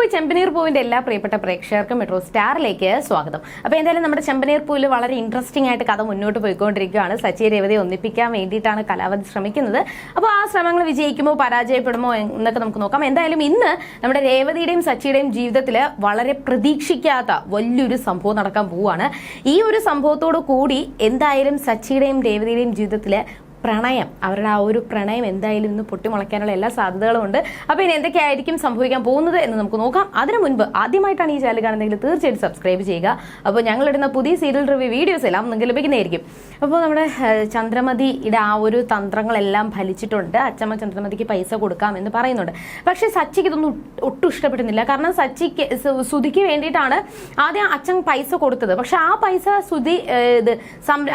അപ്പോൾ ചെമ്പനീർ പൂവിന്റെ എല്ലാ പ്രിയപ്പെട്ട പ്രേക്ഷകർക്കും മെട്രോ സ്റ്റാറിലേക്ക് സ്വാഗതം. അപ്പോൾ എന്തായാലും നമ്മുടെ ചെമ്പനീർ പൂവിൽ വളരെ ഇൻട്രസ്റ്റിംഗ് ആയിട്ട് കഥ മുന്നോട്ട് പോയിക്കൊണ്ടിരിക്കുകയാണ്. സച്ചി രേവതി ഒന്നിപ്പിക്കാൻ വേണ്ടിയിട്ടാണ് കലാവധി ശ്രമിക്കുന്നത്. അപ്പോൾ ആ ശ്രമങ്ങൾ വിജയിക്കുമോ പരാജയപ്പെടുമോ എന്നൊക്കെ നമുക്ക് നോക്കാം. എന്തായാലും ഇന്ന് നമ്മുടെ രേവതിയുടെയും സച്ചിയുടെയും ജീവിതത്തിൽ വളരെ പ്രതീക്ഷിക്കാത്ത വലിയൊരു സംഭവം നടക്കാൻ പോവുകയാണ്. ഈ ഒരു സംഭവത്തോടു കൂടി എന്തായാലും സച്ചിയുടെയും രേവതിയുടെയും ജീവിതത്തിൽ പ്രണയം. അവരുടെ ആ ഒരു പ്രണയം എന്തായാലും ഇന്ന് പൊട്ടിമുളയ്ക്കാനുള്ള എല്ലാ സാധ്യതകളും ഉണ്ട്. അപ്പോൾ ഇനി എന്തൊക്കെയായിരിക്കും സംഭവിക്കാൻ പോകുന്നത് എന്ന് നമുക്ക് നോക്കാം. അതിനു മുൻപ് ആദ്യമായിട്ടാണ് ഈ ചാനൽ കാണുന്നതെങ്കിൽ തീർച്ചയായിട്ടും സബ്സ്ക്രൈബ് ചെയ്യുക. അപ്പോൾ ഞങ്ങളിടുന്ന പുതിയ സീരിയൽ റിവ്യൂ വീഡിയോസ് എല്ലാം നിങ്ങൾക്ക് ലഭിക്കുന്നതായിരിക്കും. അപ്പോൾ നമ്മുടെ ചന്ദ്രമതിയുടെ ആ ഒരു തന്ത്രങ്ങളെല്ലാം ഫലിച്ചിട്ടുണ്ട്. അച്ചമ്മ ചന്ദ്രമതിക്ക് പൈസ കൊടുക്കാം എന്ന് പറയുന്നുണ്ട്. പക്ഷേ സച്ചിക്ക് ഇതൊന്നും ഒട്ടും ഇഷ്ടപ്പെടുന്നില്ല കാരണം സച്ചിക്ക് സുധിക്ക് വേണ്ടിയിട്ടാണ് ആദ്യം അച്ഛൻ പൈസ കൊടുത്തത്. പക്ഷെ ആ പൈസ സുധി ഇത്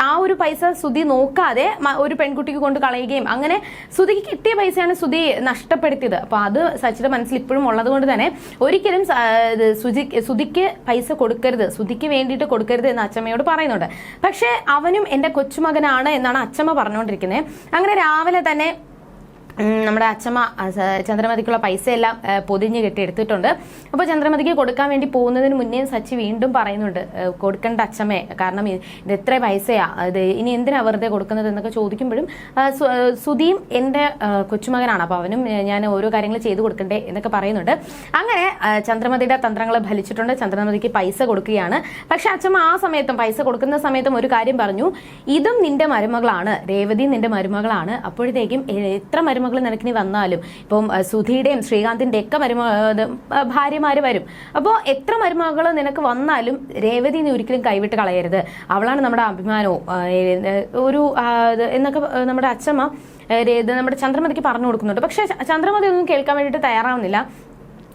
ആ ഒരു പൈസ സുധി നോക്കാതെ ഒരു ഒരു പെൺകുട്ടിക്ക് കൊണ്ട് കളയുകയും അങ്ങനെ സുധിക്ക് കിട്ടിയ പൈസയാണ് സുധി നഷ്ടപ്പെടുത്തിയത്. അപ്പൊ അത് സച്ചിയുടെ മനസ്സിൽ ഇപ്പോഴും ഉള്ളത് കൊണ്ട് തന്നെ ഒരിക്കലും സ- സുധിക്ക് പൈസ കൊടുക്കരുത്. സുധിക്ക് വേണ്ടിയിട്ട് കൊടുക്കരുത് എന്ന് അച്ചമ്മയോട് പറയുന്നുണ്ട്. പക്ഷെ അവനും എന്റെ കൊച്ചുമകനാണ് എന്നാണ് അച്ചമ്മ പറഞ്ഞുകൊണ്ടിരിക്കുന്നത്. അങ്ങനെ രാവിലെ തന്നെ നമ്മുടെ അച്ഛമ്മ ചന്ദ്രമതിക്കുള്ള പൈസയെല്ലാം പൊതിഞ്ഞ് കെട്ടി എടുത്തിട്ടുണ്ട്. അപ്പോൾ ചന്ദ്രമതിക്ക് കൊടുക്കാൻ വേണ്ടി പോകുന്നതിന് മുന്നേ സച്ചി വീണ്ടും പറയുന്നുണ്ട് കൊടുക്കേണ്ട അച്ഛമ്മേ കാരണം ഇത് എത്ര പൈസയാ അത് ഇനി എന്തിനാ വെറുതെ കൊടുക്കുന്നത് എന്നൊക്കെ ചോദിക്കുമ്പോഴും സുധീം എന്റെ കൊച്ചുമകനാണ്. അപ്പോൾ അവനും ഞാൻ ഓരോ കാര്യങ്ങൾ ചെയ്തു കൊടുക്കണ്ടേ എന്നൊക്കെ പറയുന്നുണ്ട്. അങ്ങനെ ചന്ദ്രമതിയുടെ തന്ത്രങ്ങൾ ഫലിച്ചിട്ടുണ്ട്. ചന്ദ്രമതിക്ക് പൈസ കൊടുക്കുകയാണ്. പക്ഷെ അച്ഛമ്മ ആ സമയത്തും പൈസ കൊടുക്കുന്ന സമയത്തും ഒരു കാര്യം പറഞ്ഞു. ഇതും നിന്റെ മരുമകളാണ്. രേവതി നിന്റെ മരുമകളാണ്. അപ്പോഴത്തേക്കും എത്ര മരുമകൾ നിനക്കിനി വന്നാലും ഇപ്പം സുധിയുടെയും ശ്രീകാന്തിന്റെ ഒക്കെ മരുമ ഭാര്യമാർ വരും. അപ്പോൾ എത്ര മരുമകൾ നിനക്ക് വന്നാലും രേവതി നീ ഒരിക്കലും കൈവിട്ട് കളയരുത്. അവളാണ് നമ്മുടെ അഭിമാനവും. ഒരു എന്നൊക്കെ നമ്മുടെ അച്ഛമ്മ നമ്മുടെ ചന്ദ്രമതിക്ക് പറഞ്ഞു കൊടുക്കുന്നുണ്ട്. പക്ഷേ ചന്ദ്രമതി ഒന്നും കേൾക്കാൻ വേണ്ടിയിട്ട് തയ്യാറാവുന്നില്ല.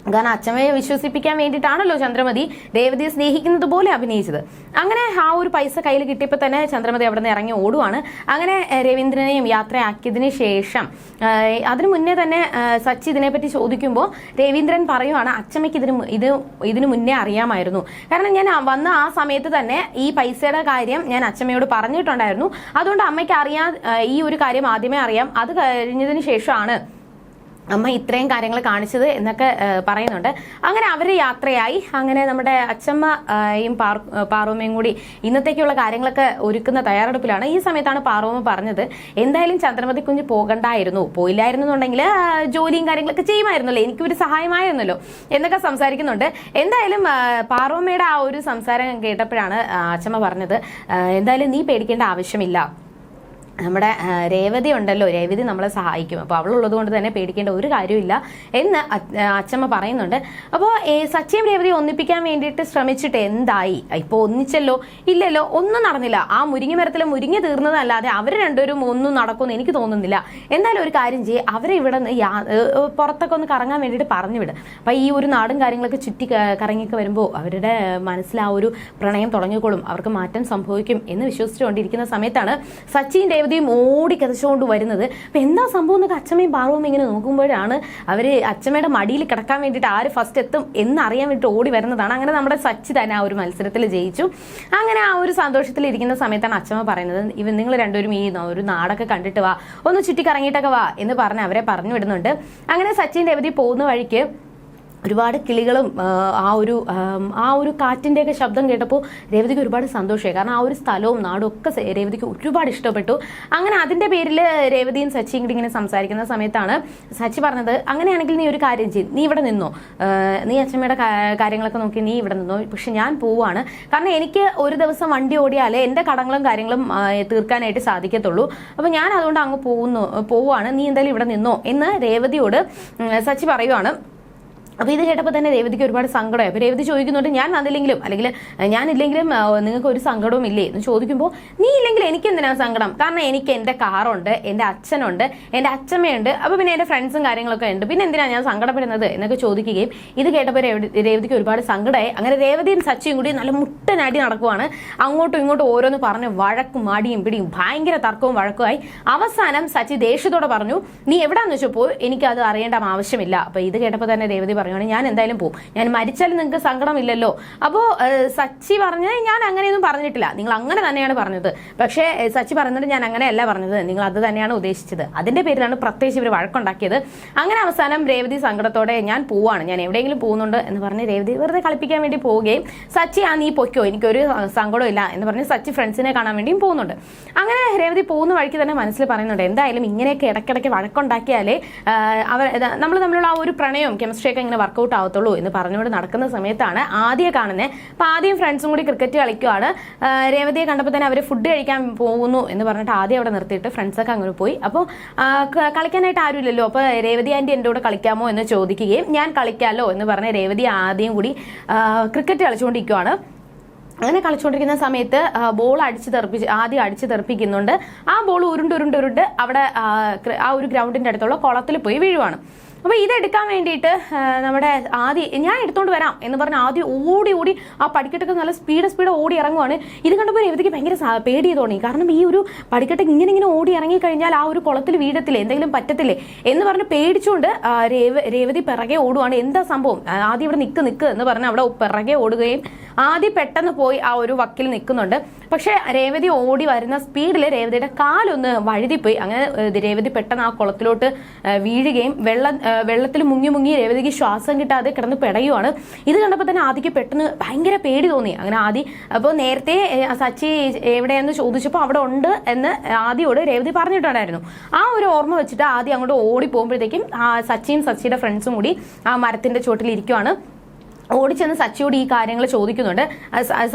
കാരണം അച്ഛമ്മയെ വിശ്വസിപ്പിക്കാൻ വേണ്ടിയിട്ടാണല്ലോ ചന്ദ്രമതി രേവതിയെ സ്നേഹിക്കുന്നത് പോലെ അഭിനയിച്ചത്. അങ്ങനെ ആ ഒരു പൈസ കയ്യിൽ കിട്ടിയപ്പോൾ തന്നെ ചന്ദ്രമതി അവിടെ നിന്ന് ഇറങ്ങി ഓടുവാണ്. അങ്ങനെ രവീന്ദ്രനെയും യാത്രയാക്കിയതിന് ശേഷം അതിനു മുന്നേ തന്നെ സച്ചി ഇതിനെപ്പറ്റി ചോദിക്കുമ്പോൾ രവീന്ദ്രൻ പറയുവാണ് അച്ഛമ്മയ്ക്ക് ഇതിന് ഇത് ഇതിനു മുന്നേ അറിയാമായിരുന്നു. കാരണം ഞാൻ വന്ന ആ സമയത്ത് തന്നെ ഈ പൈസയുടെ കാര്യം ഞാൻ അച്ഛമ്മയോട് പറഞ്ഞിട്ടുണ്ടായിരുന്നു. അതുകൊണ്ട് അമ്മയ്ക്ക് അറിയാ ഈ ഒരു കാര്യം ആദ്യമേ അറിയാം. അത് കഴിഞ്ഞതിന് ശേഷമാണ് അമ്മ ഇത്രയും കാര്യങ്ങൾ കാണിച്ചത് എന്നൊക്കെ പറയുന്നുണ്ട്. അങ്ങനെ അവർ യാത്രയായി. അങ്ങനെ നമ്മുടെ അച്ചമ്മയും പാറൂമ്മയും കൂടി ഇന്നത്തേക്കുള്ള കാര്യങ്ങളൊക്കെ ഒരുക്കുന്ന തയ്യാറെടുപ്പിലാണ് ഈ സമയത്താണ് പാറൂമ്മ പറഞ്ഞത്. എന്തായാലും ചന്ദ്രമതി കുഞ്ഞ് പോകണ്ടായിരുന്നു. പോയില്ലായിരുന്നു എന്നുണ്ടെങ്കിൽ ജോലിയും കാര്യങ്ങളൊക്കെ ചെയ്യുമായിരുന്നല്ലോ. എനിക്കൊരു സഹായമായിരുന്നല്ലോ എന്നൊക്കെ സംസാരിക്കുന്നുണ്ട്. എന്തായാലും പാർവമ്മയുടെ ആ ഒരു സംസാരം കേട്ടപ്പോഴാണ് അച്ഛമ്മ പറഞ്ഞത് എന്തായാലും നീ പേടിക്കേണ്ട ആവശ്യമില്ല. നമ്മുടെ രേവതി ഉണ്ടല്ലോ രേവതി നമ്മളെ സഹായിക്കും. അപ്പോൾ അവളുള്ളത് കൊണ്ട് തന്നെ പേടിക്കേണ്ട ഒരു കാര്യമില്ല എന്ന് അച്ഛമ്മ പറയുന്നുണ്ട്. അപ്പോൾ സച്ചിയും രേവതി ഒന്നിപ്പിക്കാൻ വേണ്ടിയിട്ട് ശ്രമിച്ചിട്ട് എന്തായി? ഇപ്പോൾ ഒന്നിച്ചല്ലോ? ഇല്ലല്ലോ? ഒന്നും നടന്നില്ല. ആ മുരിങ്ങ മരത്തിൽ മുരിങ്ങ തീർന്നതല്ലാതെ അവർ രണ്ടുപേരും ഒന്നും നടക്കുമെന്ന് എനിക്ക് തോന്നുന്നില്ല. എന്തായാലും ഒരു കാര്യം ചെയ്യേ. അവരെ ഇവിടെ നിന്ന് പുറത്തൊക്കെ ഒന്ന് കറങ്ങാൻ വേണ്ടിയിട്ട് പറഞ്ഞു വിടും അപ്പോൾ ഈ ഒരു നാടും കാര്യങ്ങളൊക്കെ ചുറ്റി കറങ്ങിയൊക്കെ വരുമ്പോൾ അവരുടെ മനസ്സിൽ ആ ഒരു പ്രണയം തുടങ്ങിക്കോളും. അവർക്ക് മാറ്റം സംഭവിക്കും എന്ന് വിശ്വസിച്ചുകൊണ്ടിരിക്കുന്ന സമയത്താണ് സച്ചിൻ രേവതിയും ഓടി കതച്ചുകൊണ്ട് വരുന്നത്. അപ്പം എന്താ സംഭവം എന്നൊക്കെ അച്ഛമ്മയും പാർവവും ഇങ്ങനെ നോക്കുമ്പോഴാണ് അവർ അച്ഛമ്മയുടെ മടിയിൽ കിടക്കാൻ വേണ്ടിയിട്ട് ആര് ഫസ്റ്റ് എത്തും എന്നറിയാൻ വേണ്ടിയിട്ട് ഓടി വരുന്നതാണ്. അങ്ങനെ നമ്മുടെ സച്ചി തന്നെ ആ ഒരു മത്സരത്തിൽ ജയിച്ചു. അങ്ങനെ ആ ഒരു സന്തോഷത്തിൽ ഇരിക്കുന്ന സമയത്താണ് അച്ഛമ്മ പറയുന്നത് ഇവ നിങ്ങൾ രണ്ടുപേരും ഈ ഒരു നാടൊക്കെ കണ്ടിട്ട് വാ. ഒന്ന് ചുറ്റിക്കറങ്ങിയിട്ടൊക്കെ വാ എന്ന് പറഞ്ഞ് അവരെ പറഞ്ഞു വിടുന്നുണ്ട്. അങ്ങനെ സച്ചിൻ രേവതി പോകുന്ന വഴിക്ക് ഒരുപാട് കിളികളും ആ, ഒരു ആ ഒരു കാറ്റിന്റെയൊക്കെ ശബ്ദം കേട്ടപ്പോൾ രേവതിക്ക് ഒരുപാട് സന്തോഷമായി. കാരണം ആ ഒരു സ്ഥലവും നാടും ഒക്കെ രേവതിക്ക് ഒരുപാട് ഇഷ്ടപ്പെട്ടു. അങ്ങനെ അതിന്റെ പേരിൽ രേവതിയും സച്ചിയും കൂടി ഇങ്ങനെ സംസാരിക്കുന്ന സമയത്താണ് സച്ചി പറഞ്ഞത് അങ്ങനെയാണെങ്കിൽ നീ ഒരു കാര്യം ചെയ്യും. നീ ഇവിടെ നിന്നോ. നീ അച്ഛമ്മയുടെ കാര്യങ്ങളൊക്കെ നോക്കി നീ ഇവിടെ നിന്നോ. പക്ഷെ ഞാൻ പോവാണ്. കാരണം എനിക്ക് ഒരു ദിവസം വണ്ടി ഓടിയാലേ എന്റെ കടങ്ങളും കാര്യങ്ങളും തീർക്കാനായിട്ട് സാധിക്കത്തുള്ളൂ. അപ്പോൾ ഞാൻ അതുകൊണ്ട് അങ്ങ് പോകുന്നു പോവുകയാണ് നീ എന്തായാലും ഇവിടെ നിന്നോ എന്ന് രേവതിയോട് സച്ചി പറയുവാണ്. അപ്പോൾ ഇത് കേട്ടപ്പോൾ തന്നെ രേവതിക്ക് ഒരുപാട് സങ്കടമായി. അപ്പോൾ രേവതി ചോദിക്കുന്നുണ്ട് ഞാൻ വന്നില്ലെങ്കിലും അല്ലെങ്കിൽ ഞാനില്ലെങ്കിലും നിങ്ങൾക്ക് ഒരു സങ്കടവും ഇല്ലേ? എന്ന് ചോദിക്കുമ്പോൾ നീ ഇല്ലെങ്കിൽ എനിക്ക് എന്തിനാ സങ്കടം? കാരണം എനിക്ക് എന്റെ കാറുണ്ട് എന്റെ അച്ഛനുണ്ട് എന്റെ അച്ഛമ്മയുണ്ട് അപ്പോൾ പിന്നെ എന്റെ ഫ്രണ്ട്സും കാര്യങ്ങളൊക്കെ ഉണ്ട്. പിന്നെ എന്തിനാ ഞാൻ സങ്കടപ്പെടുന്നത്? എന്നൊക്കെ ചോദിക്കുകയും ഇത് കേട്ടപ്പോൾ രേവതിക്ക് ഒരുപാട് സങ്കടമായി അങ്ങനെ രേവതിയും സച്ചിയും കൂടി നല്ല മുട്ടനാടി നടക്കുവാണ്. അങ്ങോട്ടും ഇങ്ങോട്ടും ഓരോന്ന് പറഞ്ഞ് വഴക്കും മാടിയും പിടിയും ഭയങ്കര തർക്കവും വഴക്കുമായി. അവസാനം സച്ചി ദേഷ്യത്തോടെ പറഞ്ഞു നീ എവിടാന്ന് വെച്ചപ്പോൾ എനിക്കത് അറിയേണ്ട ആവശ്യമില്ല. അപ്പോൾ ഇത് കേട്ടപ്പോൾ തന്നെ രേവതി പറഞ്ഞു പറയുവാണ് ഞാൻ എന്തായാലും പോകും ഞാൻ മരിച്ചാലും നിങ്ങൾക്ക് സങ്കടമില്ലല്ലോ. അപ്പോൾ സച്ചി പറഞ്ഞത് ഞാൻ അങ്ങനെയൊന്നും പറഞ്ഞിട്ടില്ല. നിങ്ങൾ അങ്ങനെ തന്നെയാണ് പറഞ്ഞത്. പക്ഷേ സച്ചി പറഞ്ഞത് ഞാൻ അങ്ങനെയല്ല പറഞ്ഞത്. നിങ്ങൾ അത് തന്നെയാണ് ഉദ്ദേശിച്ചത്. അതിന്റെ പേരിലാണ് പ്രത്യേകിച്ച് ഇവർ വഴക്കുണ്ടാക്കിയത്. അങ്ങനെ അവസാനം രേവതി സങ്കടത്തോടെ ഞാൻ പോവാണ്. ഞാൻ എവിടെയെങ്കിലും പോകുന്നുണ്ട് എന്ന് പറഞ്ഞ് രേവതി വെറുതെ കളിപ്പിക്കാൻ വേണ്ടി പോവുകയും സച്ചി ആ നീ പൊയ്ക്കോ. എനിക്കൊരു സങ്കടം ഇല്ല എന്ന് പറഞ്ഞ് സച്ചി ഫ്രണ്ട്സിനെ കാണാൻ വേണ്ടിയും പോകുന്നുണ്ട്. അങ്ങനെ രേവതി പോകുന്ന വഴിക്ക് തന്നെ മനസ്സിൽ പറയുന്നുണ്ട് എന്തായാലും ഇങ്ങനെയൊക്കെ ഇടയ്ക്കിടയ്ക്ക് വഴക്കുണ്ടാക്കിയാലേ അവർ നമ്മൾ തമ്മിലുള്ള ആ ഒരു പ്രണയവും കെമിസ്ട്രിയൊക്കെ ഇങ്ങനെ വർക്കൗട്ട് ആവത്തുള്ളൂ എന്ന് പറഞ്ഞുകൊണ്ട് നടക്കുന്ന സമയത്താണ് ആദ്യം കാണുന്നത് അപ്പോൾ ആദ്യം ഫ്രണ്ട്സും കൂടി ക്രിക്കറ്റ് കളിക്കുവാണ്. രേവതിയെ കണ്ടപ്പോൾ തന്നെ അവർ ഫുഡ് കഴിക്കാൻ പോകുന്നു എന്ന് പറഞ്ഞിട്ട് ആദ്യം അവിടെ നിർത്തിയിട്ട് ഫ്രണ്ട്സൊക്കെ അങ്ങനെ പോയി. അപ്പോൾ കളിക്കാനായിട്ട് ആരുമില്ലല്ലോ. അപ്പോൾ രേവതി ആന്റി എന്റെ കൂടെ കളിക്കാമോ എന്ന് ചോദിക്കുകയും ഞാൻ കളിക്കാമല്ലോ എന്ന് പറഞ്ഞ് രേവതി ആദ്യം കൂടി ക്രിക്കറ്റ് കളിച്ചുകൊണ്ടിരിക്കുവാണ് അങ്ങനെ കളിച്ചുകൊണ്ടിരിക്കുന്ന സമയത്ത് ബോൾ അടിച്ച് തെറിപ്പിച്ച് ആദ്യം അടിച്ച് തെറിപ്പിക്കുന്നുണ്ട്. ആ ബോൾ ഉരുണ്ട് ഉരുണ്ട് ഉരുണ്ട് അവിടെ ആ ഒരു ഗ്രൗണ്ടിന്റെ അടുത്തുള്ള കുളത്തിൽ പോയി വീഴുവാണ്. അപ്പോൾ ഇതെടുക്കാൻ വേണ്ടിയിട്ട് നമ്മുടെ ആദ്യം ഞാൻ എടുത്തോണ്ട് വരാം എന്ന് പറഞ്ഞ ആദ്യം ഓടി ഓടി ആ പടിക്കെട്ടൊക്കെ നല്ല സ്പീഡ് സ്പീഡ് ഓടി ഇറങ്ങുവാണ്. ഇത് കണ്ടപ്പോൾ രേവതിക്ക് ഭയങ്കര പേടി തോന്നി. കാരണം ഈ ഒരു പടിക്കെട്ട് ഇങ്ങനെ ഇങ്ങനെ ഓടി ഇറങ്ങി കഴിഞ്ഞാൽ ആ ഒരു കുളത്തിൽ വീഴത്തില്ലേ എന്തെങ്കിലും പറ്റത്തില്ലേ എന്ന് പറഞ്ഞ് പേടിച്ചുകൊണ്ട് രേവതി പിറകെ ഓടുവാണ്. എന്താ സംഭവം? ആദ്യം ഇവിടെ നിൽക്ക് നിൽക്ക് എന്ന് പറഞ്ഞ് അവിടെ പിറകെ ഓടുകയും ആദ്യം പെട്ടെന്ന് പോയി ആ ഒരു വക്കിൽ നിൽക്കുന്നുണ്ട്. പക്ഷേ രേവതി ഓടി വരുന്ന സ്പീഡിൽ രേവതിയുടെ കാലൊന്ന് വഴുതിപ്പോയി. അങ്ങനെ രേവതി പെട്ടെന്ന് ആ കുളത്തിലോട്ട് വീഴുകയും വെള്ളം വെള്ളത്തിൽ മുങ്ങി മുങ്ങി രേവതിക്ക് ശ്വാസം കിട്ടാതെ കിടന്ന് പിടയുവാണ്. ഇത് കണ്ടപ്പോൾ തന്നെ ആദിക്ക് പെട്ടെന്ന് ഭയങ്കര പേടി തോന്നി. അങ്ങനെ ആദി അപ്പോൾ നേരത്തെ സച്ചി എവിടെയെന്ന് ചോദിച്ചപ്പോൾ അവിടെ ഉണ്ട് എന്ന് ആദിയോട് രേവതി പറഞ്ഞിട്ടുണ്ടായിരുന്നു. ആ ഒരു ഓർമ്മ വെച്ചിട്ട് ആദ്യം അങ്ങോട്ട് ഓടി പോകുമ്പോഴത്തേക്കും സച്ചിയും സച്ചിയുടെ ഫ്രണ്ട്സും കൂടി ആ മരത്തിന്റെ ചോട്ടിൽ ഇരിക്കുവാണ്. ഓടിച്ചെന്ന് സച്ചിയോട് ഈ കാര്യങ്ങൾ ചോദിക്കുന്നുണ്ട്.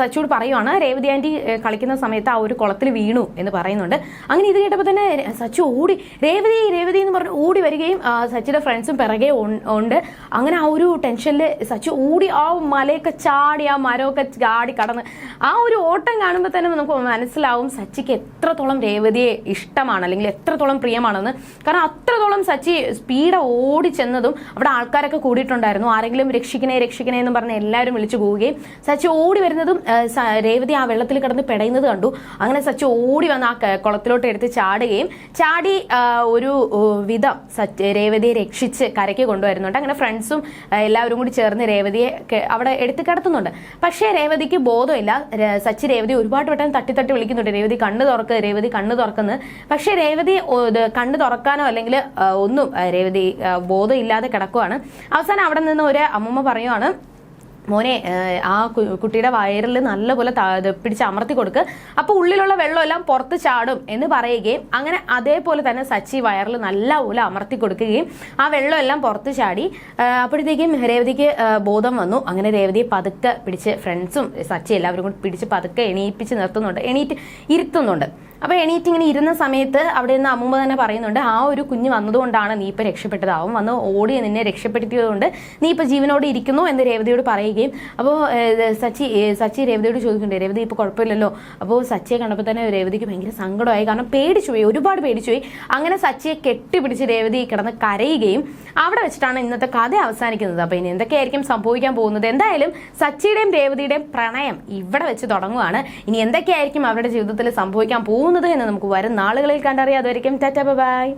സച്ചിയോട് പറയുവാണ് രേവതി ആന്റി കളിക്കുന്ന സമയത്ത് ആ ഒരു കുളത്തിൽ വീണു എന്ന് പറയുന്നുണ്ട്. അങ്ങനെ ഇത് കേട്ടപ്പോൾ തന്നെ സച്ചു ഓടി രേവതി രേവതി എന്ന് പറഞ്ഞ് ഓടി വരികയും സച്ചിയുടെ ഫ്രണ്ട്സും പിറകെ ഉണ്ട്. അങ്ങനെ ആ ഒരു ടെൻഷനിൽ സച്ചു ഓടി ആ മലയൊക്കെ ചാടി ആ മരമൊക്കെ ചാടി കടന്ന് ആ ഒരു ഓട്ടം കാണുമ്പോൾ തന്നെ നമുക്ക് മനസ്സിലാവും സച്ചിക്ക് എത്രത്തോളം രേവതിയെ ഇഷ്ടമാണ് അല്ലെങ്കിൽ എത്രത്തോളം പ്രിയമാണെന്ന്. കാരണം അത്രത്തോളം സച്ചി സ്പീഡ് ഓടിച്ചെന്നതും അവിടെ ആൾക്കാരൊക്കെ കൂടിയിട്ടുണ്ടായിരുന്നു. ആരെങ്കിലും രക്ഷിക്കണേ രക്ഷിക്കണേ എന്ന് പറഞ്ഞ് എല്ലാവരും വിളിച്ചു പോവുകയും സച്ചി ഓടി വരുന്നതും രേവതി ആ വെള്ളത്തിൽ കിടന്ന് പെടയുന്നത് കണ്ടു. അങ്ങനെ സച്ചി ഓടി വന്ന് ആ കുളത്തിലോട്ട് എടുത്ത് ചാടുകയും ചാടി ഒരു വിധം സച്ച് രേവതിയെ രക്ഷിച്ച് കരയ്ക്ക് കൊണ്ടുവരുന്നുണ്ട്. അങ്ങനെ ഫ്രണ്ട്സും എല്ലാവരും കൂടി ചേർന്ന് രേവതിയെ അവിടെ എടുത്ത് കിടത്തുന്നുണ്ട്. പക്ഷേ രേവതിക്ക് ബോധമില്ല. സച്ച് രേവതി ഒരുപാട് വട്ടം തട്ടി തട്ടി വിളിക്കുന്നുണ്ട്. രേവതി കണ്ണ് തുറക്ക് രേവതി കണ്ണ് തുറക്കുന്നത് പക്ഷേ രേവതി കണ്ണ് തുറക്കാനോ അല്ലെങ്കിൽ ഒന്നും രേവതി ബോധമില്ലാതെ കിടക്കുവാണ്. അവസാനം അവിടെ നിന്ന് ഒരു അമ്മമ്മ പറയുവാണ് മോനെ ആ കുട്ടിയുടെ വയറിൽ നല്ലപോലെ പിടിച്ച് അമർത്തി കൊടുക്ക്. അപ്പോൾ ഉള്ളിലുള്ള വെള്ളമെല്ലാം പുറത്ത് ചാടും എന്ന് പറയുകയും അങ്ങനെ അതേപോലെ തന്നെ സച്ചി വയറിൽ നല്ലപോലെ അമർത്തി കൊടുക്കുകയും ആ വെള്ളമെല്ലാം പുറത്ത് ചാടി അപ്പോഴത്തേക്കും രേവതിക്ക് ബോധം വന്നു. അങ്ങനെ രേവതിയെ പതുക്കെ പിടിച്ച് ഫ്രണ്ട്സും സച്ചി എല്ലാവരും കൂടി പിടിച്ച് പതുക്കെ എണീപ്പിച്ച് നിർത്തുന്നുണ്ട്. എണീറ്റ് ഇരുത്തുന്നുണ്ട്. അപ്പോൾ എണീറ്റ് ഇങ്ങനെ ഇരുന്ന സമയത്ത് അവിടെ നിന്ന് അമ്മൂമ്മ തന്നെ പറയുന്നുണ്ട് ആ ഒരു കുഞ്ഞ് വന്നതുകൊണ്ടാണ് നീ ഇപ്പോൾ രക്ഷപ്പെട്ടതാവും വന്ന് ഓടി നിന്നെ രക്ഷപ്പെടുത്തിയതുകൊണ്ട് നീ ഇപ്പോൾ ജീവനോടെ ഇരിക്കുന്നു എന്ന് രേവതിയോട് പറയുകയും അപ്പോൾ സച്ചി സച്ചി രേവതിയോട് ചോദിക്കുന്നുണ്ട് രേവതി ഇപ്പോൾ കുഴപ്പമില്ലല്ലോ? അപ്പോൾ സച്ചിയെ കണ്ടപ്പോൾ തന്നെ രേവതിക്ക് ഭയങ്കര സങ്കടമായി കാരണം പേടിച്ചു പോയി ഒരുപാട് പേടിച്ചു പോയി. അങ്ങനെ സച്ചിയെ കെട്ടിപ്പിടിച്ച് രേവതി കിടന്ന് കരയുകയും അവിടെ വെച്ചിട്ടാണ് ഇന്നത്തെ കഥ അവസാനിക്കുന്നത്. അപ്പോൾ ഇനി എന്തൊക്കെയായിരിക്കും സംഭവിക്കാൻ പോകുന്നത്? എന്തായാലും സച്ചിയുടെയും രേവതിയുടെയും പ്രണയം ഇവിടെ വെച്ച് തുടങ്ങുകയാണ് ഇനി എന്തൊക്കെയായിരിക്കും അവരുടെ ജീവിതത്തിൽ സംഭവിക്കാൻ പോകുന്നത് എന്ന് നമുക്ക് വരും നാളുകളിൽ കണ്ടറിയാം. അതുവരെയും ടാറ്റ ബൈ.